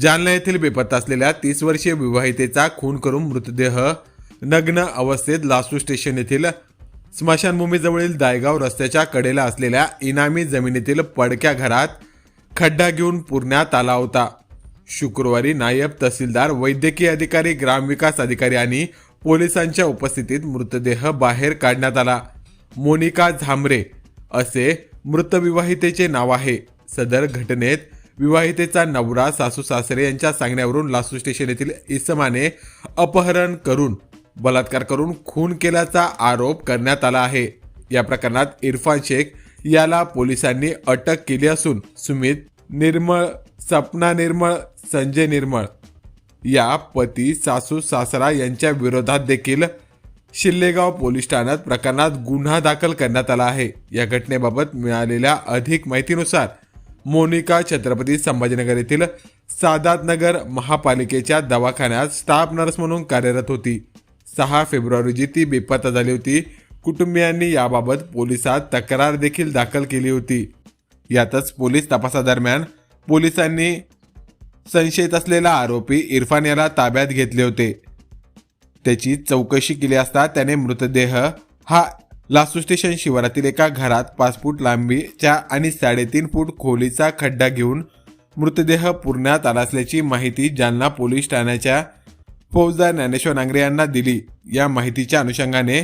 जालना येथील बेपत्ता असलेल्या तीस वर्षीय विवाहितेचा खून करून मृतदेह नग्न अवस्थेत लासू स्टेशन येथील स्मशानभूमीजवळील दायगाव रस्त्याच्या कडेला असलेल्या इनामी जमिनीतील पडक्या घरात खड्डा घेऊन पुरण्यात आला होता. शुक्रवारी नायब तहसीलदार वैद्यकीय अधिकारी ग्रामविकास अधिकारी आणि पोलिसांच्या उपस्थितीत मृतदेह बाहेर काढण्यात आला. मोनिका झांबरे असे मृतविवाहितेचे नाव आहे. सदर घटनेत विवाहितेचा नवरा सासू सासरे यांच्या सांगण्यावरून लासू स्टेशन येथील इसमाने अपहरण करून बलात्कार करून खून केल्याचा आरोप करण्यात आला आहे. या प्रकरणात इरफान शेख याला पोलिसांनी अटक केली असून सुमित निर्मळ सपना निर्मळ संजय निर्मळ या पती सासू सासरा यांच्या विरोधात देखील शिल्लेगाव पोलीस ठाण्यात प्रकरणात गुन्हा दाखल करण्यात आला आहे. या घटनेबाबत मिळालेल्या अधिक माहितीनुसार मोनिका छत्रपती संभाजीनगर येथील सादात नगर महापालिकेच्या दवाखान्यात स्टाफ नर्स म्हणून कार्यरत होती. सहा फेब्रुवारी रोजी ती बेपत्ता झाली होती. कुटुंबियांनी याबाबत पोलिसात तक्रार देखील दाखल केली होती. यातच पोलीस तपासादरम्यान पोलिसांनी संशयित असलेला आरोपी इरफान याला ताब्यात घेतले होते. त्याची चौकशी केली असता त्याने मृतदेह हा लासू स्टेशन शिवारातील एका घरात पाच फूट लांबीच्या आणि साडेतीन फूट खोलीचा खड्डा घेऊन मृतदेह पुरण्यात आला असल्याची माहिती जालना पोलीस ठाण्याच्या फौजदार ज्ञानेश्वर नांगरे यांना दिली. या माहितीच्या अनुषंगाने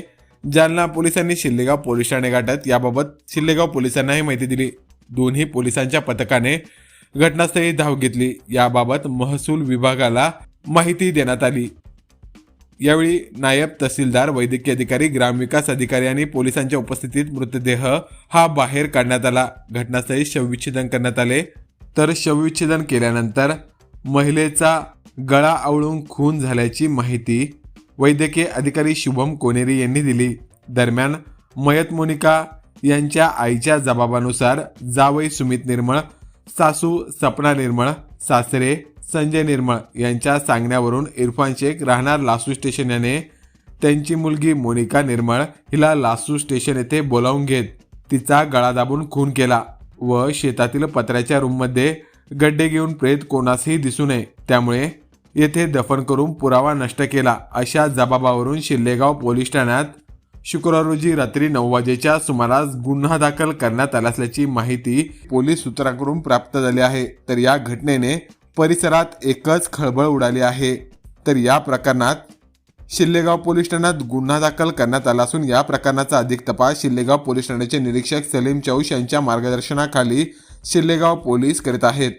जालना पोलिसांनी शिल्लेगाव पोलीस ठाणे गाठत याबाबत शिल्लेगाव पोलिसांना ही माहिती दिली. दोन्ही पोलिसांच्या पथकाने घटनास्थळी धाव घेतली. याबाबत महसूल विभागाला माहिती देण्यात आली. यावेळी नायब तहसीलदार वैद्यकीय अधिकारी ग्रामविकास अधिकारी आणि पोलिसांच्या उपस्थितीत मृतदेह हा बाहेर काढण्यात आला. घटनास्थळी शवविच्छेदन करण्यात आले. तर शवविच्छेदन केल्यानंतर महिलेचा गळा आवळून खून झाल्याची माहिती वैद्यकीय अधिकारी शुभम कोनेरी यांनी दिली. दरम्यान मयत मोनिका यांच्या आईच्या जबाबानुसार जावई सुमित निर्मळ सासू सपना निर्मळ सासरे संजय निर्मळ यांच्या सांगण्यावरून इरफान शेख राहणार लासू स्टेशन याने. त्यांची मुलगी मोनिका निर्मळ हिला लासू स्टेशन येथे बोलावून घेत. तिचा गळा दाबून खून केला व शेतातील पत्र्याच्या रूममध्ये गड्डे घेऊन प्रेत कोणासही दिसू नये. त्यामुळे येथे दफन करून पुरावा नष्ट केला. अशा जबाबावरून शिल्लेगाव पोलीस ठाण्यात शुक्रवार रोजी रात्री नऊ वाजेच्या सुमारास गुन्हा दाखल करण्यात आला असल्याची माहिती पोलीस सूत्रांकडून प्राप्त झाली आहे. तर या घटनेने परिसरात एकच खळबळ उडाली आहे. तर या प्रकरणात शिल्लेगाव पोलीस ठाण्यात गुन्हा दाखल करण्यात आला असून या प्रकरणाचा अधिक तपास शिल्लेगाव पोलीस ठाण्याचे निरीक्षक सलीम चौश यांच्या मार्गदर्शनाखाली शिल्लेगाव पोलीस करीत आहेत.